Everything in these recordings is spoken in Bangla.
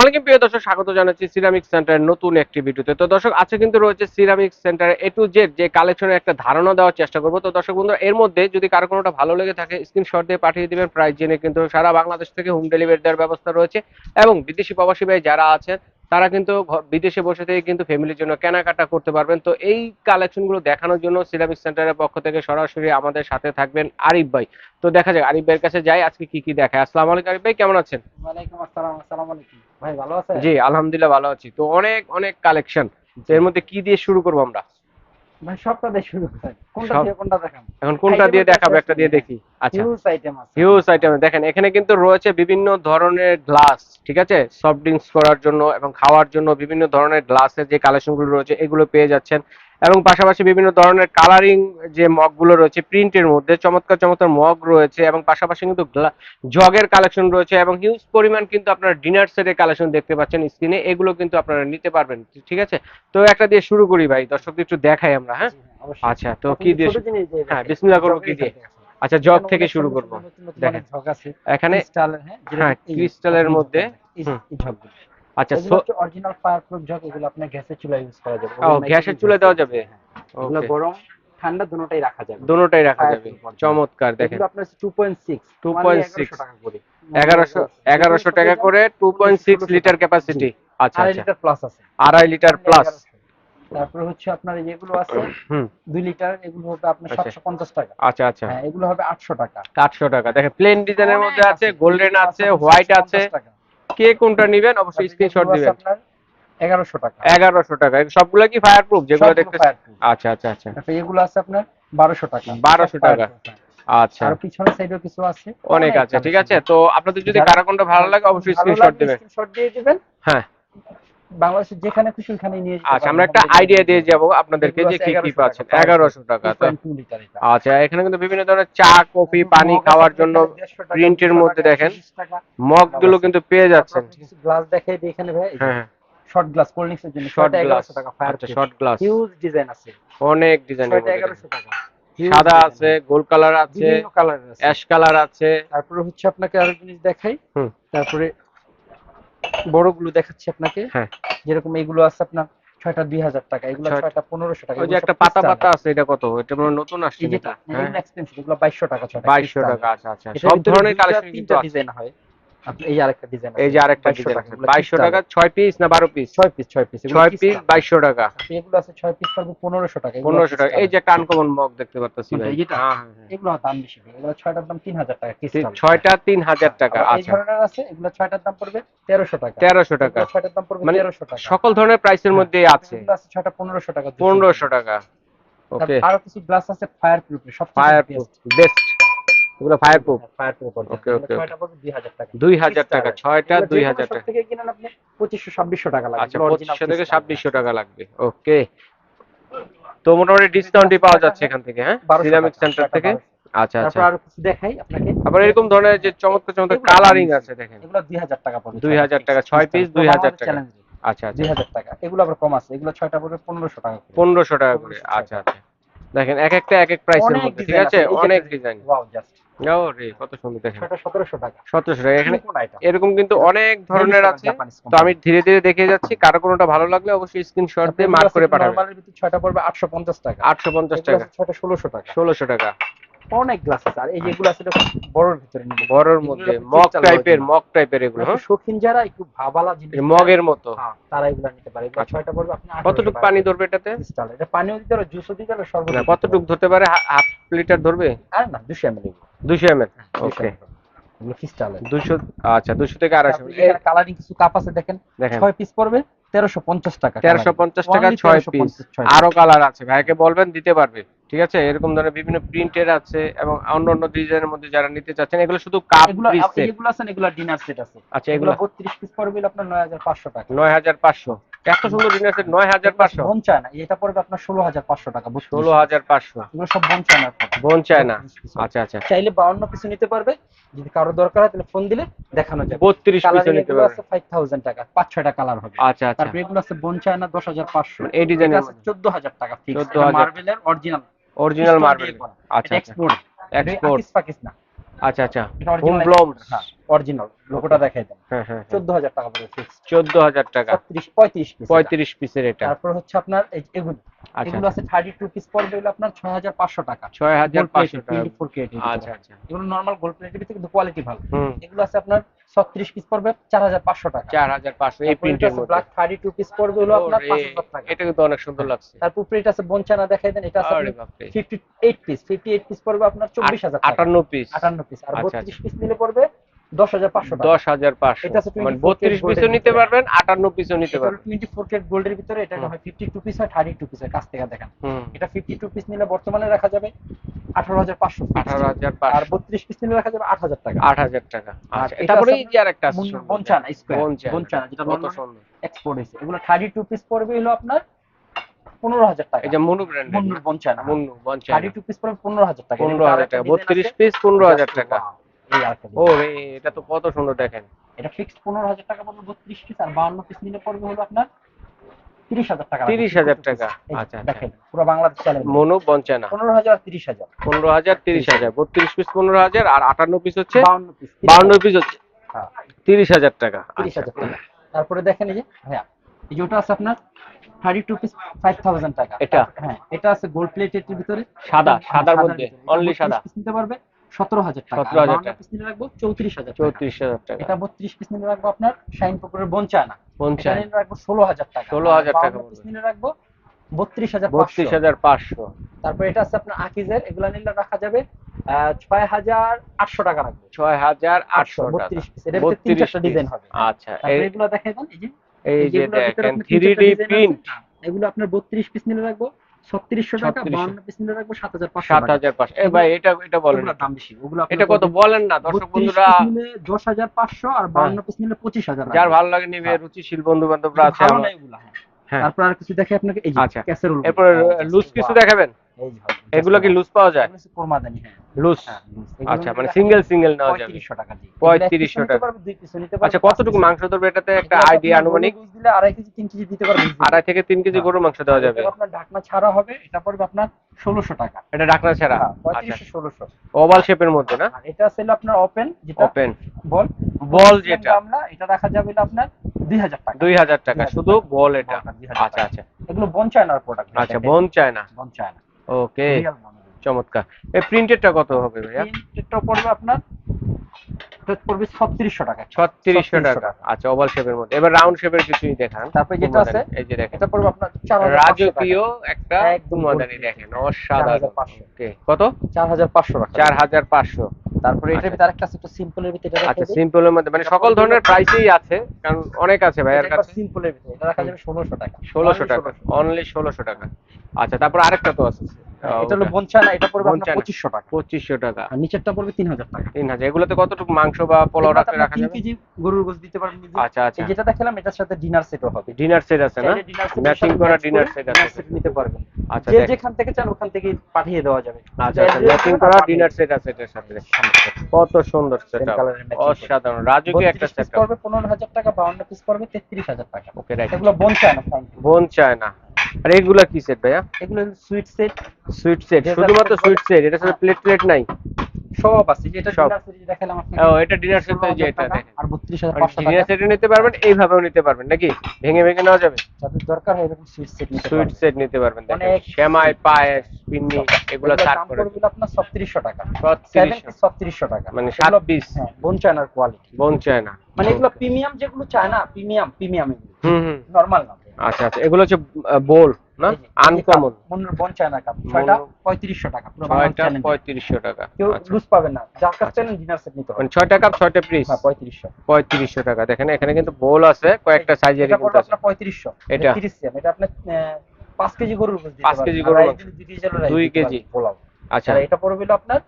আসসালামু প্রিয় দর্শক, স্বাগত জানাচ্ছি সিরামিক সেন্টারের নতুন একটি ভিডিওতে। তো দর্শক, আজকে কিন্তু রয়েছে ceramic centre A to Z যে কালেকশনের একটা ধারণা দেওয়ার চেষ্টা করব। তো দর্শক বন্ধু এর মধ্যে যদি কারও কোনোটা ভালো লেগে থাকে স্ক্রিনশট দিয়ে পাঠিয়ে দিবেন। প্রাইস জেনে কিন্তু সারা বাংলাদেশ থেকে হোম ডেলিভারি দেওয়ার ব্যবস্থা রয়েছে। এবং বিদেশি প্রবাসী ভাই যারা আছেন তারা কিন্তু বিদেশে বসে থেকে কিন্তু ফ্যামিলির জন্য কেনাকাটা করতে পারবেন। তো এই কালেকশনগুলো দেখানোর জন্য সিরামিক সেন্টারের পক্ষ থেকে সরাসরি আমাদের সাথে থাকবেন আরিফ ভাই। তো দেখা যাক আরিফ ভাইয়ের কাছে যাই আজকে কি কি দেখায়। আসসালামু আলাইকুম আরিফ ভাই কেমন আছেন? ওয়ালাইকুম আসসালাম আসসালামু আলাইকুম। ভাই ভালো আছেন? জি আলহামদুলিল্লাহ ভালো আছি। তো অনেক অনেক কালেকশন এর মধ্যে কি দিয়ে শুরু করব আমরা? ভাই সবটা দিয়ে শুরু করেন। কোনটা দিয়ে কোনটা দেখাম এখন কোনটা দিয়ে একটা দেখাবো একটা দিয়ে দেখি। আচ্ছা। হিউজ আইটেম আছে। হিউজ আইটেম দেখেন এখানে কিন্তু রয়েছে বিভিন্ন ধরনের গ্লাস ঠিক আছে? সফট ড্রিঙ্কস করার জন্য এবং খাওয়ার জন্য বিভিন্ন ধরনের গ্লাসের যে কালেকশনগুলো রয়েছে এগুলো পেয়ে যাচ্ছেন। এবং পাশাপাশি বিভিন্ন ধরনের কালারিং যে মগগুলো রয়েছে প্রিন্টের মধ্যে চমৎকার চমৎকার মগ রয়েছে এবং পাশাপাশি কিন্তু জগের কালেকশন রয়েছে এবং হিউজ পরিমাণ কিন্তু আপনারা ডিনার সেটের কালেকশন দেখতে পাচ্ছেন স্ক্রিনে এগুলো কিন্তু আপনারা নিতে পারবেন ঠিক আছে তো একটা দিয়ে শুরু করি ভাই দর্শকদের একটু দেখাই আমরা হ্যাঁ। আচ্ছা তো কি দিয়ে হ্যাঁ, দেখাই। বিসমিল্লাহ করব কি দিয়ে? আচ্ছা জগ থেকে শুরু করব নতুন দেখেন। এখানে ক্রিস্টালের হ্যাঁ ক্রিস্টালের মধ্যে, আচ্ছা অরিজিনাল ফায়ার প্রুফ ঝগ এগুলো আপনার গ্যাসের চুলায় ইউজ করা যাবে। ও, গ্যাসের করা দেওয়া যাবে? হ্যাঁ। এগুলো গরম ঠান্ডা দুটোটাই রাখা যাবে। দুটোটাই রাখা যাবে। চমৎকার দেখেন। এগুলো আপনার 2.6 2.6 টাকা করে। এগারোশো এগারোশো টাকা করে two point six litre capacity আচ্ছা আড়াই লিটার প্লাস আছে। আড়াই লিটার প্লাস 1100 হচ্ছে আপনার যেগুলো আছে লিটার এগুলো হবে আপনার আচ্ছা। টাকা। আচ্ছা আচ্ছা। হ্যাঁ এগুলো হবে আটশো টাকা। আটশো টাকা। দেখেন প্লেন ডিজাইনের মধ্যে আছে গোল্ডেন আছে হোয়াইট আছে। কে কোনটা নেবেন? অবশ্যই স্ক্রিনশট দিবেন। এগারোশো টাকা। এগারোশো টাকা। সবগুলা কি ফায়ার প্রুফ যেগুলো দেখতে। আচ্ছা আচ্ছা আচ্ছা। তারপরে এগুলো আছে আপনার বারোশো টাকা। 1200 টাকা। আচ্ছা। আর পিছনের সাইডেও কিছু আছে। অনেক আছে ঠিক আছে। তো আপনাদের যদি যারা- ভালো লাগে অবশ্যই স্ক্রিনশট দিবেন। স্ক্রিনশট দিয়ে দিবেন। হ্যাঁ। বাংলাদেশের যেখানে খুশি ওখানে নিয়ে আচ্ছা আমরা একটা আইডিয়া দিয়ে যাব। আপনাদেরকে যে কি কি পাচ্ছেন? টাকা, এগারোশো টাকা তো 2.2 লিটার এটা। আচ্ছা এখানে কিন্তু বিভিন্ন ধরনের চা কফি পানি খাওয়ার জন্য এখানে 150 প্রিন্টের মধ্যে দেখেন মগগুলো কিন্তু পেয়ে যাচ্ছেন। গ্লাস দেখাই দিই এখানে ভাই হ্যাঁ শর্ট গ্লাস কোল্ড ড্রিঙ্কস এর জন্য শর্ট গ্লাস টাকা ফায়ার আচ্ছা শর্ট গ্লাস হিউজ ডিজাইন আছে। অনেক ছয়টা মধ্যে 1100 টাকা। সাদা আছে গোল্ড কালার আছে বিভিন্ন আছে। অ্যাশ কালার আছে। তারপরে হচ্ছে আপনাকে আরও জিনিস দেখাই। তারপরে বড়গুলো দেখাচ্ছি আপনাকে। হ্যাঁ। যেরকম এগুলো আছে আপনার ছয়টা দুই হাজার টাকা এগুলো ছয়টা- পনেরোশো টাকা ওই যে একটা পাতা পাতা আছে এটা কত? এটা মনে হয় নতুন আসছে এটা যেটা? নাকি? হ্যাঁ। এগুলো এক্সপেন্সিভ এগুলো বাইশশো টাকা বাইশশো টাকা আচ্ছা আচ্ছা। সব ধরনের কালেকশন কিন্তু আছে। ডিজাইন হয়। আপনি এই আরেকটা ডিজাইন এই যে আরেকটা ডিজাইন আছে বাইশশো টাকা ছয় পিস না বারো পিস ছয় পিস পিস পিস টাকা। এগুলো আছে পিস টাকা। টাকা। এই যে একটা আনকমন মগ দেখতে পাচ্ছি ভাই। এই যেটা? হ্যাঁ, হ্যাঁ, হ্যাঁ। এগুলো দাম বেশি এগুলো টাকা তিন- crystal। ছয়টা তিন হাজার টাকা এই আচ্ছা। ধরনের আছে এগুলো ছয়টার দাম পড়বে তেরোশো টাকা। তেরোশো টাকা। দাম পড়বে মানে তেরোশো টাকা। সকল ধরনের প্রাইসের মধ্যেই আছে। এগুলো আছে ছয়টা পনেরোশো টাকা। পনেরোশো টাকা। ওকে আরও কিছু গ্লাস আছে ফায়ার প্রুফ সব ফায়ার প্রুফ বেস্ট এগুলো ফায়ার প্রুফ ফায়ার প্রুফ ছয়টা পড়বে দুই হাজার টাকা। দুই হাজার টাকা Crystal। ছয়টা এগুলো দুই যে কোনো হাজার shop টাকা থেকে কিনেন আপনি পঁচিশশো ছাব্বিশশো টাকা লাগবে। আচ্ছা এগুলো original পঁচিশশো থেকে crystal। ছাব্বিশশো টাকা লাগবে। ওকে তো মোটামুটি ডিসকাউন্টই পাওয়া যাচ্ছে এখান থেকে হ্যাঁ? সিরামিক সেন্টার থেকে? 1200 আচ্ছা তারপর আচ্ছা আরও কিছু দেখাই আপনাকে। আবার এরকম ধরনের যে চমৎকার চমৎকার কালারিং আছে দেখেন। এগুলো দুই হাজার টাকা পড়বে 2000 টাকা, ছয় piece, 2000 টাকা। আচ্ছা আচ্ছা। দুই হাজার টাকা। এগুলো আবার কম আছে। এগুলো ছয়টা পড়বে পনেরোশো টাকা করে। পনেরোশো টাকা করে আচ্ছা আচ্ছা। দেখেন এক একটা এক এক প্রাইসের মধ্যে ঠিক আছে? অনেক ডিজাইন Wow, just। কত সুন্দর দেখেন। সতেরোশো টাকা। সতেরোশো টাকা। এখানে এরকম কিন্তু অনেক ধরনের আছে। তো আমি ধীরে ধীরে দেখে যাচ্ছি কারও কোনোটা ভালো লাগলে অবশ্যই স্ক্রিনশট দিয়ে মার্ক করে পাঠাবেন। ছয়টা পড়বে আটশো পঞ্চাশ টাকা। আটশো পঞ্চাশ টাকা। ছয়টা ষোলোশো টাকা। ষোলোশো টাকা। অনেক গ্লাস আছে আর এই যেগুলো আছে এটা বড়র ভিতরে নিবে বড়র মধ্যে মগ টাইপের মগ টাইপের এগুলো হ্যাঁ? শৌখিন যারা একটু ভাবালা জিনিস মগের মতো। হ্যাঁ, তারা এগুলো নিতে পারে। এগুলো আচ্ছা। ছয়টা পড়বে আপনি কতটুকু পানি ধরবে এটাতে? এটা পানিও দিতে পারে জুসও দিতে পারে সর্বোচ্চ না কতটুকু ধরতে পারে? হাফ লিটার ধরবে? আর না দুশো এমএল দুশো এম এল ওকে দুশো আচ্ছা দুশো থেকে আড়াইশো কালারিং কিছু কাপ আছে দেখেন ছয় পিস পড়বে তেরোশো পঞ্চাশ টাকা তেরোশো পঞ্চাশ টাকা ছয় পিস আরও কালার আছে। ভাইকে বলবেন দিতে পারবে। ঠিক আছে? এরকম ধরনের বিভিন্ন প্রিন্টের আছে এবং অন্য অন্য ডিজাইনের মধ্যে যারা নিতে চাচ্ছেন এগুলো শুধু কাপ এগুলো আছে এগুলো ডিনার সেট আছে। আচ্ছা এগুলো এগুলো বত্রিশ পিস পড়বে আপনার নয় হাজার পাঁচশো টাকা। নয় হাজার পাঁচশো। এত সুন্দর ডিনার সেট নয় হাজার পাঁচশো। বোন চায় না। এটা পড়বে আপনার ষোলো হাজার পাঁচশো টাকা ষোলো হাজার পাঁচশো। এগুলো সব বোন চায় না। বোন চায় না আচ্ছা আচ্ছা। চাইলে বাউন্ন পিস নিতে পারবে। যদি কারও দরকার হয় তাহলে ফোন দিলে দেখানো যাবে। বত্রিশ পিসে কালারিং নিতে পারবে। আছে ফাইভ থাউজেন্ড টাকা। পাঁচ ছয়টা কালার হবে। আচ্ছা আচ্ছা। তারপরে এগুলো আছে বোন দশ হাজার পাঁচশো। এই ডিজাইনের আছে চোদ্দ হাজার টাকা ফিক্স মার্বেলের অরিজিনাল অরিজিনাল মার্বেল আচ্ছা আচ্ছা। এক্সপোর্ট এক্সপোর্ট পাকিস না আচ্ছা আচ্ছা। হোম ব্লমস হ্যাঁ অরিজিনাল লোগোটা দেখাই দেন। হ্যাঁ হ্যাঁ চোদ্দ হাজার টাকা ফিক্স চোদ্দ হাজার টাকা। ছত্রিশ পঁয়ত্রিশ পিস পঁয়ত্রিশ পিসের এটা। তারপর হচ্ছে আপনার এই এগুলো। আচ্ছা এগুলো আছে থার্টি টু পিস পড়বে হলো আপনার ছয় হাজার পাঁচশো টাকা। ছয় হাজার পাঁচশো টাকা। টোয়েন্টি ফোর কে আচ্ছা আচ্ছা। এগুলো নর্মাল গোল্ড প্লেটের কিন্তু কোয়ালিটি ভালো। এগুলো আছে আপনার ছত্রিশ পিস পড়বে চার হাজার পাঁচশো টাকা। চার হাজার পাঁচশো এই প্রিন্টের মধ্যে। ব্ল্যাক থার্টি টু পিস পড়বে হলো আপনার ওরে, পাঁচ হাজার টাকা। এটা কিন্তু অনেক সুন্দর লাগছে। তারপর উপরে এটা আছে বঞ্চানা দেখাই দেন এটা আছে fifty eight piece fifty eight piece পড়বে আপনার চব্বিশ হাজার টাকা। আটান্ন পিস আটান্ন পিস আর আচ্ছা, বত্রিশ পিস নিলে পড়বে হাজার পাঁচশো মানে 24 বত্রিশ gold পিসও এর নিতে পারবেন পিসও নিতে পারবেন। টোয়েন্টি ফোর কেট গোল্ডের ভিতরে এটা হয় পিস হয় পিস কাছ থেকে দেখেন। এটা পিস নিলে বর্তমানে রাখা যাবে আঠারো হাজার পাঁচশো। আঠারো হাজার আর বত্রিশ পিস নিলে রাখা যাবে আট হাজার টাকা। আট হাজার টাকা। আর আচ্ছা তারপরে এই যে আরেকটা আছে মুন্নুর সুন্দর। বঞ্চানা স্কোয়ার বঞ্চানা। বঞ্চানা যেটা কত লন্ডন সুন্দর। এক্সপোর্ট হয়েছে এগুলো থার্টি টু পিস পড়বে হলো আপনার পনেরো হাজার টাকা। এই যে মনু ব্র্যান্ডের মুন্নুর বঞ্চানা মুন্নু বঞ্চানা থার্টি টু পিস পড়বে পনেরো হাজার টাকা। পনেরো হাজার টাকা। বত্রিশ। পিস পনেরো হাজার টাকা। এই আরেকটা ও এটা তো কত সুন্দর দেখেন। এটা ফিক্সড পনেরো হাজার টাকা পড়বে বত্রিশ পিস আর বাউন্ন পিস নিলে পড়বে হলো আপনার টাকা 30,000 টাকা। আচ্ছা, আচ্ছা। দেখেন পুরো বাংলাদেশ মনু বঞ্চানা। পিস আর পিস হচ্ছে পিস পিস হচ্ছে। হ্যাঁ। আচ্ছা। তারপরে দেখেন এই যে হ্যাঁ এই যে ওটা আছে আপনার পিস টাকা। এটা? হ্যাঁ এটা আছে গোল্ড প্লেটের ভিতরে। সাদা, হ্যাঁ, সাদার মধ্যে, 32 সাদা। নিতে পারবে। সতেরো হাজার টাকা। পিস নিলে রাখব চৌত্রিশ হাজার চৌত্রিশ হাজার টাকা। এটা বত্রিশ পিস নিলে রাখব আপনার শাইন পুকুরের পঞ্চাশ নিলে রাখব ষোলো হাজার টাকা। 16,000 টাকা পিস নিলে রাখব বত্রিশ হাজার বত্রিশ হাজার পাঁচশো। তারপর এটা আছে আপনার আকিজের। এগুলা নিলে রাখা যাবে ছয় হাজার আটশো টাকা রাখব। ছয় হাজার আটশো বত্রিশ পিস এর তিন চারটা ডিজাইন হবে। আচ্ছা এগুলো দেখাই দেন এই যে এই যে দেখেন থ্রি ডি প্রিন্ট। এগুলো আপনার বত্রিশ পিস নিলে রাখব। ছত্রিশশো টাকা 3600 পিস নিলে রাখব সাত হাজার পাঁচশো সাত হাজার পাঁচশো। ভাই এটা এটা বলেন। দাম বেশি ওগুলো এটা কত বলেন না দর্শক বন্ধুরা। দশ হাজার পাঁচশো আর বান্ন পিস নিলে পঁচিশ হাজার যার ভালো লাগে নিবে রুচিশীল বন্ধু বান্ধবরা আছে হ্যাঁ। হ্যাঁ। তারপর আর কিছু দেখে আপনাকে এই আচ্ছা। এরপর লুজ কিছু দেখাবেন? যে হবে, এগুলো কি লুজ পাওয়া যায়? কোরমাদানি হ্যাঁ। লুজ হ্যাঁ, আচ্ছা মানে সিঙ্গেল সিঙ্গেল নেওয়া যাবে। পঁয়ত্রিশশো টাকা জি 3500 এগুলো এক piece নিতে টাকা। পারবে, আচ্ছা কতটুকু মাংস ধরবে? এটাতে একটা আইডিয়া আনুমানিক। দিলে আড়াই কেজি তিন কেজি দিতে পারবে। আড়াই থেকে তিন কেজি। গরুর মাংস দেওয়া যাবে। আপনার ঢাকনা ছাড়া হবে এটা পড়বে আপনার ষোলোশো টাকা। এটা ডাকনা ছাড়া? হ্যাঁ, আচ্ছা। পঁয়ত্রিশশো ষোলোশো। ওভাল শেপের মধ্যে না? এটা ছিল আপনার ওপেন যেটা ওপেন বল। বল যেটা। আমরা এটা রাখা যাবে আপনার দুই হাজার টাকা। দুই হাজার টাকা শুধু বল এটা আচ্ছা আচ্ছা। এগুলো বন চায়নার প্রোডাক্ট আচ্ছা বোন চায় না বন চায়না ওকে চমৎকার। এই প্রিন্টেডটা কত হবে ভাইয়া? প্রিন্টেডটা পড়বে আপনার পড়বে ছত্রিশশো টাকা ছত্রিশশো 3600 টাকা। আচ্ছা ওভাল শেপের মধ্যে। এবার রাউন্ড শেপের কিছুই দেখান। তারপরে যেটা আছে এই যে দেখেন। এটা পড়বে আপনার চার হাজার রাজকীয় একটা একদম ভর্তি। দেখেন। অসাধারণ। ওকে কত? চার হাজার পাঁচশো টাকা চার হাজার পাঁচশো। তারপরে আচ্ছা। এটার ভিতরে আরেকটা আছে একটু সিম্পলের ভিতরে এটা আচ্ছা সিম্পলের মধ্যে মানে সকল ধরনের প্রাইসেই আছে কারণ অনেক আছে ভাই ভাইয়ের কাছে। সিম্পলের ভিতরে এটা রাখা যাবে 1600 টাকা। ষোলোশো Only টাকা অনলি 1600 টাকা। আচ্ছা তারপর আরেকটা তো আছে। এটা হলো বনচানা এটা পড়বে আপনার বনচানা। পঁচিশশো টাকা। পঁচিশশো টাকা। আর নিচেরটা পড়বে তিন হাজার টাকা। তিন হাজার। এগুলোতে কতটুকু মাংস বা পোলাও আপনার রাখা যাবে? কেজি গরুর গোশ দিতে পারবেন নিজে। আচ্ছা আচ্ছা। এই যেটা দেখালাম এটার সাথে ডিনার সেটও হবে। ডিনার সেট আছে না? ম্যাচিং করা ডিনার সেট আছে। নিতে পারবেন। আচ্ছা যে যেখান থেকে চান ওখান থেকে পাঠিয়ে দেওয়া যাবে। আচ্ছা আচ্ছা। ম্যাচিং করা ডিনার সেট আছে এটার সাথে। কত সুন্দর সেট অসাধারণ। রাজকীয় একটা সেট পড়বে পনেরো হাজার টাকা বাউন্ন পিস পড়বে তেত্রিশ হাজার টাকা। ওকে রাইট এগুলো বোন চায় না বোন চায় না আর এগুলা কি সেট ভাইয়া? এগুলো সুইট সেট সুইট সেট শুধুমাত্র সুইট সেট এটার সাথে প্লেট প্লেট নাই। সব আছে যেটা। ডিনার সেট দেখালাম আপনাকে। ও এটা ডিনার সেট যে এটা দেখেন। আর বত্রিশ হাজার মানে পাঁচশো ডিনার টাকা। নিতে পারবেন এইভাবেও নিতে পারবেন নাকি? ভেঙে ভেঙে নেওয়া যাবে? যাদের দরকার হয় এরকম সুইট সেট নিতে সুইট সেট নিতে পারবেন দেখেন। পায়েস পিন্নি এগুলো কাট দাম আপনার টাকা। সেভেন 36 পিস ছত্রিশশো টাকা। মানে পিস হ্যাঁ বোন চায়নার কোয়ালিটি বোন চায় না মানে এগুলো প্রিমিয়াম যেগুলো চায় না প্রিমিয়াম প্রিমিয়াম হুম হুম। নর্মাল না। আচ্ছা আচ্ছা। এগুলো হচ্ছে বোল না? আনকমন মন্নুর বন চায়না কাপ। ছয়টা পঁয়ত্রিশশো টাকা পুরো ছয়টা। পঁয়ত্রিশশো টাকা। কেউ আচ্ছা। লুজ পাবে না। যার কাছ আচ্ছা। থেকে ডিনার সেট নিতে হবে। মানে ছয়টা কাপ ছয়টা পিস হ্যাঁ পঁয়ত্রিশশো। পঁয়ত্রিশশো টাকা। দেখেন এখানে কিন্তু বোল আছে কয়েকটা সাইজের এটা পড়বে আপনার পঁয়ত্রিশশো। এটা? তিরিশ এটা আপনার পাঁচ কেজি গরুর গোশ পাঁচ কেজি গরুর। দুই কেজি পোলাও। আচ্ছা। আর এটা পড়বে হলো আপনার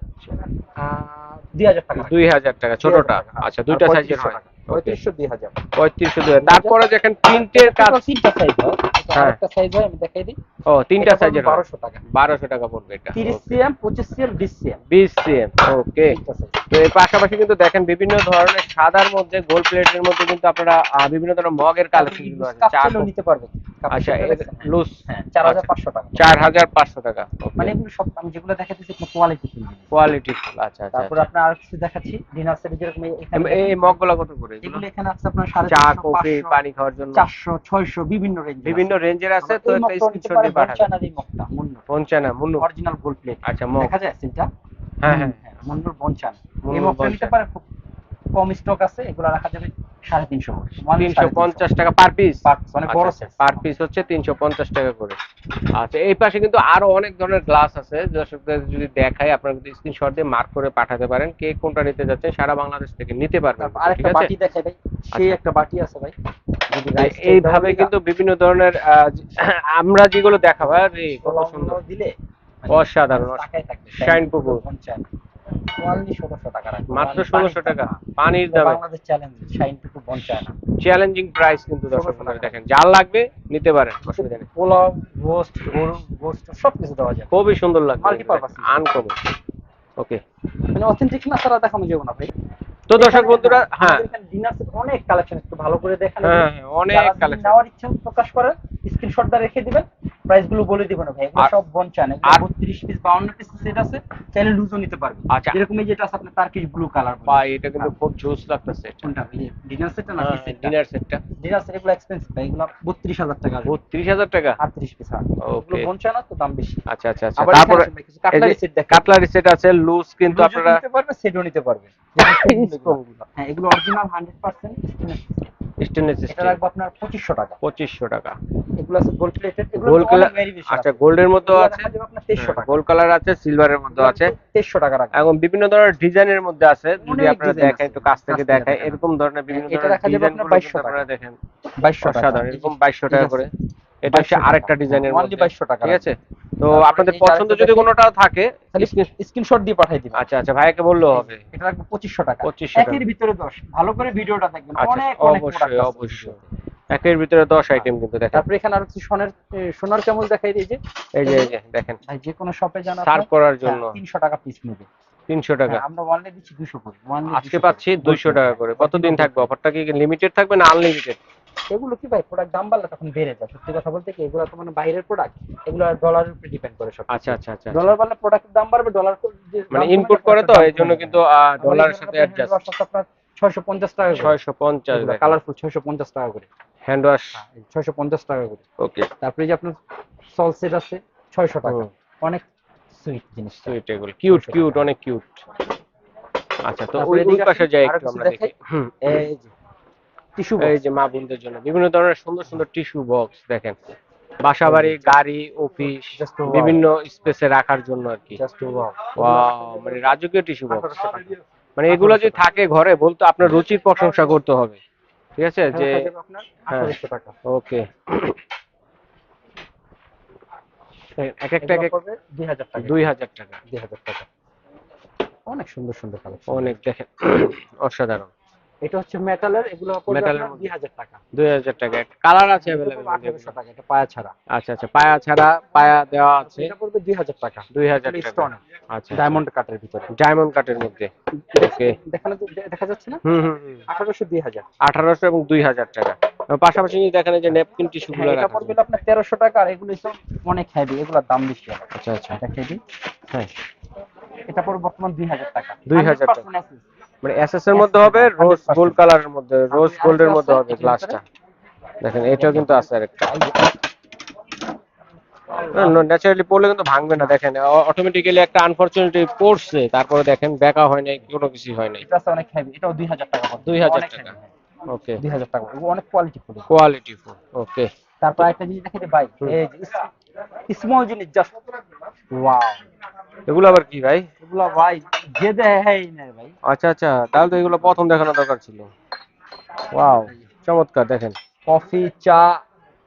দুই হাজার টাকা। দুই হাজার টাকা ছোটটা। আচ্ছা দুইটা সাইজের হয়। পঁয়ত্রিশশো দুই হাজার। পঁয়ত্রিশশো দুই তারপরে দেখেন প্রিন্টের কাজ তিনটা সাইজ হয় সাইজ হয়। আমি দেখাই দিই। ও তিনটা সাইজের টাকা। বারোশো টাকা পড়বে এটা। তিরিশ সিএম পঁচিশ সিএম বিশ সিএম বিশ সিএম ওকে তো এর পাশাপাশি কিন্তু দেখেন বিভিন্ন ধরনের সাদার মধ্যে গোল প্লেটের মধ্যে কিন্তু আপনারা বিভিন্ন ধরনের মগের কালেকশন কিন্তু আছে। চা নিতে পারবেন আচ্ছা লুজ হ্যাঁ চার হাজার পাঁচশো টাকা। চার হাজার পাঁচশো টাকা মানে এগুলো সব আমি যেগুলো দেখাতেছি আপনার কোয়ালিটি ফুল কোয়ালিটি ফুল আচ্ছা আচ্ছা তারপর আপনার আর কিছু দেখাচ্ছি ডিনার সেট যেরকম এই- এখানে এই- এই মগগুলো কত করে এগুলো? এগুলো এখানে আছে আপনার চা চারশো, কফি পানি খাওয়ার জন্য। বিভিন্ন রেঞ্জ বিভিন্ন রেঞ্জের আছে তো একটা স্ক্রিনশট দিয়ে পাঠাবেন। এই পঞ্চানা মুন্নু অরিজিনাল গোল্ড প্লেট আচ্ছা দেখা যায় সিলটা হ্যাঁ হ্যাঁ। মুন্নুর বনচান এই মুন্নুর মগটা নিতে পারে খুব কম স্টক আছে এগুলো রাখা যাবে সাড়ে তিনশো তিনশো পঞ্চাশ টাকা পার পিস মানে বড় পার পিস হচ্ছে তিনশো পঞ্চাশ টাকা করে। আচ্ছা এই পাশে কিন্তু আরও অনেক ধরনের গ্লাস আছে। দর্শকদের যদি দেখাই আপনারা কিন্তু স্ক্রিনশট দিয়ে মার্ক করে পাঠাতে পারেন কে কোনটা নিতে যাচ্ছেন সারা বাংলাদেশ থেকে নিতে পারবেন। আরেকটা বাটি দেখাই ভাই। সেই আচ্ছা। একটা বাটি আছে ভাই। এই- এইভাবে কিন্তু বিভিন্ন ধরনের আমরা যেগুলো দেখাবো আরে কত সুন্দর। দিলে অসাধারণ, শাইন পুকুর। পঞ্চান ওয়ানলি ষোলোশো টাকা রাখবে। মাত্র ষোলোশো টাকা পানির দামে। বাংলাদেশ চ্যালেঞ্জ শাইন পুকুর পঞ্চায়ন চ্যালেঞ্জিং প্রাইস কিন্তু দর্শক 1600 বন্ধুরা টাকা। দেখেন। যার লাগবে নিতে পারেন অসুবিধা নেই। পোলাও গোস্ট গরু গোস্ট সব কিছু দেওয়া যায় খুবই সুন্দর লাগবে. আনকমন ওকে মানে অথেন্টিক না দেখানো যাবে না ভাই। তো দর্শক বন্ধুরা হ্যাঁ। অনেক কালেকশন একটু ভালো করে দেখেন। হ্যাঁ অনেক কালেকশন নেওয়ার ইচ্ছা প্রকাশ করেন স্ক্রিনশটটা রেখে দিবেন। প্রাইসগুলো বলে দিব না ভাই আর- সব বনচান আর- এগুলো 32 পিস 52 পিস সেট আছে চাইলে লুজও নিতে পারবেন আচ্ছা। যেরকম এই যেটা আছে আপনার টার্কিশ ব্লু। কালার ভাই এটা কিন্তু খুব জোস লাগতেছে। কোনটা ডিনার সেট না হ্যাঁ, সেটটা ডিনার সেটটা ডিনার সেট এগুলো এক্সপেন্সিভ ভাই এগুলো 32000 টাকা আসবে। বত্রিশ হাজার টাকা? 38 পিস হ্যাঁ। এগুলো ওকে বনচান তো দাম বেশি। আচ্ছা আচ্ছা আচ্ছা। তারপরে ভাই, কাটলারি সেট দেখেন। কাটলারি সেট আছে লুজ কিন্তু আপনারা নিতে পারবে সেটও নিতে পারবে। হ্যাঁ এগুলো অরিজিনাল 100% স্টেনলেস স্টিল রাখব আপনার 2500 টাকা। 2500 টাকা। এগুলো আছে গোল্ড প্লেটেড এগুলো গোল্ড কালার আচ্ছা গোল্ডের মধ্যে আছে? আপনার 2300 টাকা। গোল্ড কালার আছে সিলভারের মধ্যে আছে। 2300 টাকা রাখা এখন বিভিন্ন ধরনের ডিজাইনের মধ্যে আছে। যদি আপনারা দেখেন একটু কাছ থেকে দেখায় এরকম ধরনের বিভিন্ন এটা ধরনের ডিজাইন আপনার 2200 দেখেন। 2200 টাকা। অসাধারণ এরকম বাইশশো টাকা করে। এটা হচ্ছে 2200 আরেকটা ডিজাইনের মধ্যে। 2200 টাকা ঠিক আছে? তো আপনাদের পছন্দ যদি। কোনোটাও থাকে স্ক্রিনশট দিয়ে পাঠিয়ে দিবেন। আচ্ছা আচ্ছা ভাইকে বললেও হবে। এটা রাখব 2500 টাকা। 2500 একের ভিতরে 10 ভালো করে ভিডিওটা দেখবেন। আচ্ছা অনেক অনেক অবশ্যই অবশ্যই। একের ভিতরে দশ আইটেম কিন্তু দেখেন। তারপরে এখানে আর কিছু সোনার সোনার চামচ দেখাই দিই যে। এই যে এই যে দেখেন। ভাই যে কোনো শপে জানা সার্ভ করার জন্য। 300 টাকা পিস নেবে। তিনশো টাকা। হ্যাঁ, আমরা ওয়ানলি দিচ্ছি 200 করে। আজকে পাচ্ছি করে। দুইশো টাকা করে। কতদিন থাকবে? অফারটা কি লিমিটেড থাকবে না আনলিমিটেড এগুলো কি ভাই? প্রোডাক্ট দাম বাড়লে তখন বেড়ে যায়। সত্যি কথা বলতে কি এগুলো তো মানে বাইরের প্রোডাক্ট এগুলো ডলারের উপর ডিপেন্ড করে সব আচ্ছা আচ্ছা আচ্ছা ডলার বাড়লে প্রোডাক্টের দাম বাড়বে ডলার মানে ইনপুট করে তো এই জন্য কিন্তু ডলারের সাথে অ্যাডজাস্ট আপনার 650 টাকা করে। ছয়শো পঞ্চাশ কালারফুল 650 টাকা করে। হ্যান্ড ওয়াশ হ্যাঁ, 650 টাকা করে। ওকে তারপরে যে আপনার সল সেট আছে 600 টাকা। অনেক সুইট জিনিস। সুইট এগুলো। কিউট কিউট অনেক কিউট আচ্ছা তো ওই পাশে যাই একটু আমরা দেখি। হুম। এই যে। টিস্যু এই যে মা বোনদের জন্য। বিভিন্ন ধরনের সুন্দর সুন্দর টিস্যু বক্স দেখেন। বাসা বাড়ি গাড়ি অফিস বিভিন্ন স্পেসে রাখার জন্য আর কি। মানে রাজকীয় টিস্যু বক্স। মানে এগুলো যদি থাকে ঘরে বলতো আপনার রুচির প্রশংসা করতে হবে। ঠিক আছে? যে যে হ্যাঁ। ওকে। এক একটা এক এগুলো এক পড়বে 2000 টাকা। দুই হাজার টাকা। 2000 টাকা। অনেক সুন্দর সুন্দর কালেকশন অনেক দেখেন। অসাধারণ। এটা হচ্ছে মেটালের এগুলো পড়বে মেটালের আপনার 2000 টাকা। দুই হাজার টাকা। কালার আছে 1800 টাকা এটা পায়া ছাড়া। আচ্ছা আচ্ছা পায়া ছাড়া পায়া দেওয়া আছে। এটা পড়বে 2000 টাকা। দুই হাজার টাকা। আচ্ছা ডায়মন্ড কাটের ভিতরে। ডায়মন্ড কাটের মধ্যে। ওকে দেখানো দেখা যাচ্ছে না? হুম হুম হুম। 1800 2000 আঠারোশো এবং দুই হাজার টাকা। পাশাপাশি দেখেন যে নেপকিন টিস্যু গুলো এটা পড়বে আপনার 1300 টাকা আর এগুলো সব অনেক হেভি এগুলোর দাম বেশি আচ্ছা আচ্ছা। দেখাই দিই হ্যাঁ। এটা পড়বে বর্তমান 2000 টাকা। 2000 টাকা। 100% access। মানে এসএস এর মধ্যে হবে রোজ গোল্ড কালারের মধ্যে রোজ গোল্ডের মধ্যে হবে গ্লাসটা দেখেন এটাও কিন্তু আছে আরেকটা। ন্যাচারালি পড়লে কিন্তু ভাঙবে না দেখেন অটোমেটিক্যালি একটা আনফরচুনেটলি পড়ছে তারপরে দেখেন বেকা হয় নাই কোনো কিছু হয় নাই। এটা অনেক হেভি এটাও 2000 টাকা পড়বে 2000 টাকা। ওকে 2000 টাকা অনেক কোয়ালিটি ফুল। কোয়ালিটি ফুল ওকে তারপর একটা জিনিস দেখাই ভাই এই স্মল জিনিস জাস্ট ওয়াও এগুলো আবার কি ভাই? এগুলো ভাই যে দেখাই না ভাই। আচ্ছা আচ্ছা তাহলে তো এগুলো প্রথম দেখানো দরকার ছিল। ওয়াও চমৎকার দেখেন। কফি চা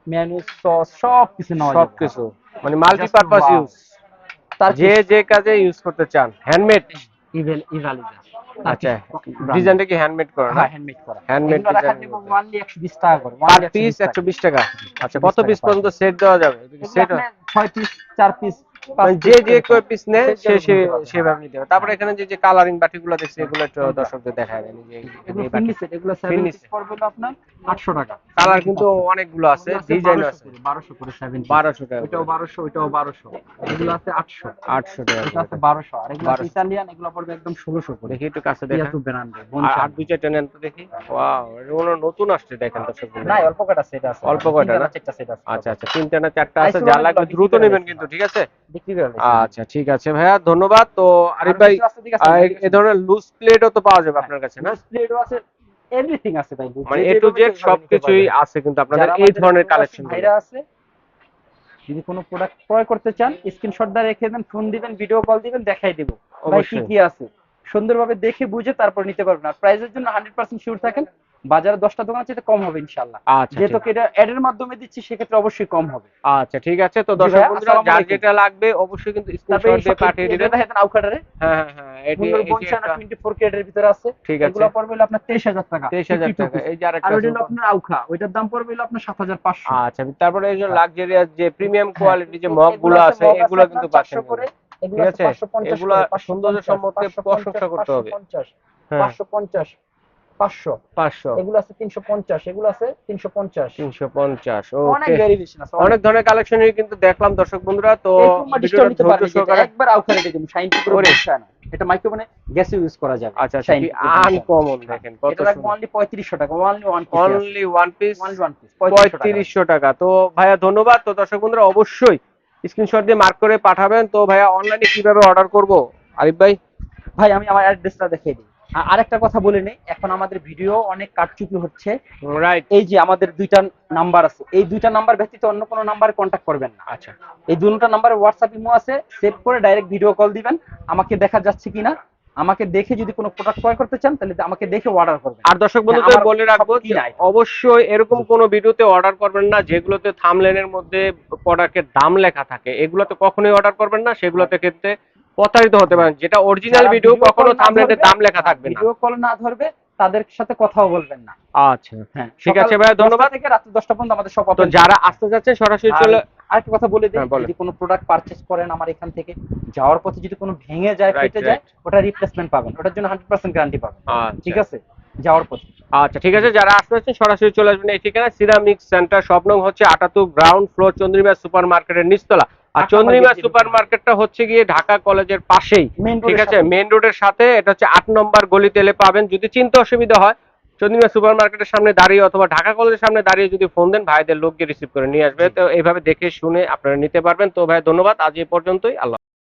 মেনু সস সব কিছু নেওয়া যাবে। সবকিছু মানে মাল্টিপারপাস wow. ইউজ তার যে যে কাজে ইউজ করতে চান হ্যান্ডমেড ইভেল ইভালিজা আচ্ছা ডিজাইনটা কি হ্যান্ডমেড করা না? হ্যাঁ হ্যান্ডমেড করা। Handmade design. ওয়ানলি 120 টাকা করে পার পিস একশো বিশ টাকা। আচ্ছা কত 120 পিস পর্যন্ত সেট দেওয়া যাবে? সেট সেট 6 পিস 4 পিস যে যে করে কয় পিস নেয় সে সে সেভাবে নিতে হবে তারপরে এখানে যে যে কালারিং বাটিগুলো দেখছি এগুলো একটু দর্শকদের দেখায় দেন এই যে এগুলো এই বাটি। ফিনিশ সেট এগুলো 7 Finish পিস পড়বে আপনার 800 টাকা। কালার কিন্তু অনেকগুলো আছে ডিজাইন আছে 1200 করে 7 বারোশো টাকা ওটাও 1200 ওটাও 1200 এগুলো আছে 800 আটশো টাকা এটা আছে করে। 1200 আর এগুলো 1200 ইতালিয়ান এগুলো পড়বে একদম 1600 করে। দেখি একটু কাছে দেখেন টিয়াটু ব্র্যান্ডের আর আর দুই চারটা নেন তো দেখি। ওয়াও এগুলো নতুন আসছে দেখেন দর্শক বন্ধুরা। নাই অল্প কটা সেট আছে। অল্প কয়টা না? না চারটা সেট আছে। আচ্ছা আচ্ছা তিনটা না চারটা আছে যা লাগবে দ্রুত নেবেন কিন্তু ঠিক আছে। আচ্ছা ঠিক আছে ভাইয়া ধন্যবাদ। তো আরিফ ভাই কিছু আছে, ঠিক আছে, আহ, ঠিক আছে। এ ধরনের লুজ প্লেটও তো পাওয়া যাবে আপনার কাছে না? Loose plate ও আছে এভরিথিং আছে ভাই মানে এ টু জেড সবকিছুই আছে কিন্তু আপনাদের এই ধরনের কালেকশন ভাইরা আছে যদি কোনো প্রোডাক্ট ক্রয় করতে চান স্ক্রিনশট দিয়ে রেখে দেন ফোন দিবেন ভিডিও কল দিবেন দেখাই দেবো। ভাই কি কি আছে? সুন্দরভাবে দেখে বুঝে তারপর নিতে পারবেন। আর প্রাইসের জন্য হান্ড্রেড পার্সেন্ট শিওর থাকেন বাজারে দশটা দোকান আছে কম হবে ইনশাল্লাহ আচ্ছা যেহেতু এটা অ্যাডের মাধ্যমে দিচ্ছি সেক্ষেত্রে অবশ্যই কম হবে। আচ্ছা ঠিক আছে। তো দর্শক বন্ধুরা যার যেটা লাগবে অবশ্যই কিন্তু স্ক্রিনশট দিয়ে পাঠিয়ে দিবেন। দেখেন আউকাটারে হ্যাঁ হ্যাঁ হ্যাঁ এটি সুন্দর এটি বনসানা 24 ক্যারেটের ভিতরে আছে। ঠিক আছে। এগুলো পড়বে হলো আপনার 23000 টাকা। 23000 টাকা। এই যে আরেকটা আর ওইটা হলো আপনার আউখা ওইটার দাম পড়বে হলো আপনার 7500 আচ্ছা তারপরে এই যে লাক্সারিয়াস যে প্রিমিয়াম হ্যাঁ, কোয়ালিটি যে মগগুলো আছে এগুলো কিন্তু পাচ্ছেন ঠিক আছে আছে? 550 এগুলা করে, 550, সৌন্দর্য সম্পর্কে প্রশংসা করতে হবে। 550 হ্যাঁ। 550 500 পাঁচশো। এগুলো আছে 350 এগুলো আছে 350 তিনশো পঞ্চাশ অনেক ওকে। ভেরিয়েশন আছে অনেক। ধরনের কালেকশনই কিন্তু দেখলাম দর্শক বন্ধুরা তো একবার শাইন করে এটা মাইক্রোফোনে গ্যাস ইউজ করা যাবে। আচ্ছা আচ্ছা। আনকমন দেখেন কত অনলি 3500 টাকা only one piece only one piece only one piece 3500 টাকা। পঁয়ত্রিশশো টাকা। তো ভাইয়া ধন্যবাদ। তো দর্শক বন্ধুরা অবশ্যই স্ক্রিনশট দিয়ে মার্ক করে পাঠাবেন। তো ভাইয়া অনলাইনে কীভাবে অর্ডার করব? আরিফ ভাই? ভাই আমি আমার অ্যাড্রেসটা দেখিয়ে দিই। আরেকটা কথা বলে নেই এখন আমাদের ভিডিও অনেক কাটচুপি হচ্ছে। রাইট এই যে আমাদের দুইটা নাম্বার আছে এই দুইটা নাম্বার ব্যতীত অন্য কোনো নাম্বারে কন্ট্যাক্ট করবেন না। আচ্ছা। এই দুটো নাম্বারে হোয়াটসঅ্যাপ ইমো আছে সেভ করে ডাইরেক্ট ভিডিও কল দিবেন আমাকে দেখা যাচ্ছে কিনা আমাকে দেখে যদি কোনো প্রোডাক্ট ক্রয় করতে চান তাহলে আমাকে দেখে অর্ডার করবেন। আর দর্শক বন্ধুদের হ্যাঁ, বলে রাখব অবশ্যই এরকম কোন ভিডিওতে অর্ডার করবেন না যেগুলোতে থামলেনের মধ্যে প্রোডাক্টের দাম লেখা থাকে এগুলোতে কখনোই অর্ডার করবেন না সেগুলোতে ক্ষেত্রে প্রতারিত হতে পারেন। যেটা অরিজিনাল ভিডিও কখনো ধরবে, দাম লেখা থাকবে না। ভিডিও কল না ধরবে তাদের সাথে কথাও বলবেন না। আচ্ছা হ্যাঁ ঠিক আছে 10টা ধন্যবাদ। থেকে রাত্রি দশটা পর্যন্ত আমাদের সব তো যারা আসতে যাচ্ছেন সরাসরি চলে আরেকটা কথা বলে দিই হ্যাঁ, যদি কোনো প্রোডাক্ট পারচেজ করেন আমার এখান থেকে যাওয়ার পথে যদি কোনো ভেঙে যায় ফেটে যায় ওটা রিপ্লেসমেন্ট পাবেন। ওটার জন্য হান্ড্রেড পার্সেন্ট গ্যারান্টি পাবেন। আচ্ছা। ঠিক আছে? যাওয়ার পথে। আচ্ছা ঠিক আছে যারা আসতে যাচ্ছেন সরাসরি চলে আসবেন। এই ঠিকানা সিরামিক সেন্টার স্বপ্নং হচ্ছে আটাত্তর গ্রাউন্ড ফ্লোর চন্দ্রিমা সুপার মার্কেটের নিচতলা। আর আট চন্দ্রিমা সুপার মার্কেটটা হচ্ছে গিয়ে ঢাকা কলেজের পাশেই ঠিক আছে? মেন রোডের সাথে এটা হচ্ছে আট নম্বর গলিতে এলে পাবেন। যদি চিন্তা অসুবিধা হয় চন্দ্রিমা সুপার মার্কেটের সামনে দাঁড়িয়ে অথবা ঢাকা কলেজের সামনে দাঁড়িয়ে যদি ফোন দেন ভাইদের লোককে রিসিভ করে নিয়ে আসবে। তো এইভাবে দেখে শুনে আপনারা নিতে পারবেন। তো ভাই ধন্যবাদ। আজ এই পর্যন্তই। আল্লাহ